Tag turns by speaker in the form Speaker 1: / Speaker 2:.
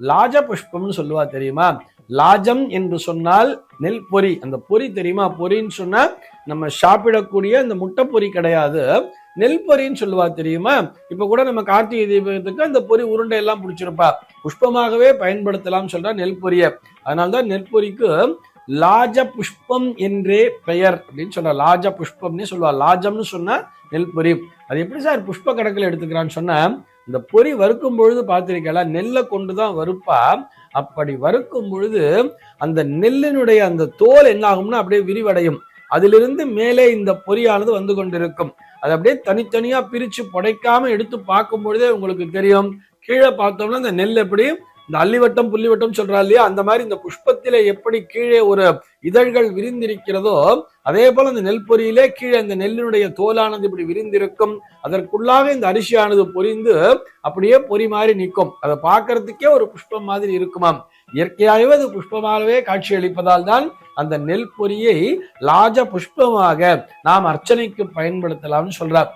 Speaker 1: லாஜ புஷ்பம்னு சொல்லுவா தெரியுமா? லாஜம் என்று சொன்னால் நெல் பொறி. அந்த பொரி தெரியுமா? பொறின்னு சொன்னா நம்ம சாப்பிடக்கூடிய அந்த முட்டை பொறி கிடையாது. நெல் பொறின்னு சொல்லுவா தெரியுமா? இப்ப கூட நம்ம கார்த்திகை தீபத்துக்கு அந்த பொரி உருண்டை எல்லாம் பிடிச்சிருப்பா. புஷ்பமாகவே பயன்படுத்தலாம் சொல்றா நெல் பொரிய அதனால்தான் நெல் பொறிக்கு லாஜ புஷ்பம் என்றே பெயர் அப்படின்னு சொல்ற. லாஜ புஷ்பம்னே சொல்லுவா. லாஜம்னு சொன்னா நெல் பொரி அது எப்படி சார் புஷ்ப கணக்கில் எடுத்துக்கிறான்னு சொன்னா இந்த பொறி வறுக்கும் பொழுது பார்த்திருக்கல நெல்லை கொண்டு தான் வறுப்பா. அப்படி வறுக்கும் பொழுது அந்த நெல்லினுடைய அந்த தோல் என்ன ஆகும்னா அப்படியே விரிவடையும். அதிலிருந்து மேலே இந்த பொரியானது வந்து கொண்டிருக்கும். அது அப்படியே தனித்தனியா பிரிச்சு புடைக்காம எடுத்து பார்க்கும் பொழுதே உங்களுக்கு தெரியும். கீழே பார்த்தோம்னா இந்த நெல் எப்படி இந்த அள்ளிவட்டம் புள்ளிவட்டம் சொல்றா இல்லையா? அந்த மாதிரி இந்த புஷ்பத்திலே எப்படி கீழே ஒரு இதழ்கள் விரிந்திருக்கிறதோ அதே போல இந்த நெல் பொரியிலே கீழே இந்த நெல்லினுடைய தோலானது இப்படி விரிந்திருக்கும். அதற்குள்ளாக இந்த அரிசியானது பொரிந்து அப்படியே பொறி மாதிரி நிற்கும். அதை பார்க்கறதுக்கே ஒரு புஷ்பம் மாதிரி இருக்குமாம். இயற்கையாகவே அது புஷ்பமாகவே காட்சி அளிப்பதால் தான் அந்த நெல் பொரியை லாஜ புஷ்பமாக நாம் அர்ச்சனைக்கு பயன்படுத்தலாம்னு சொல்றார்.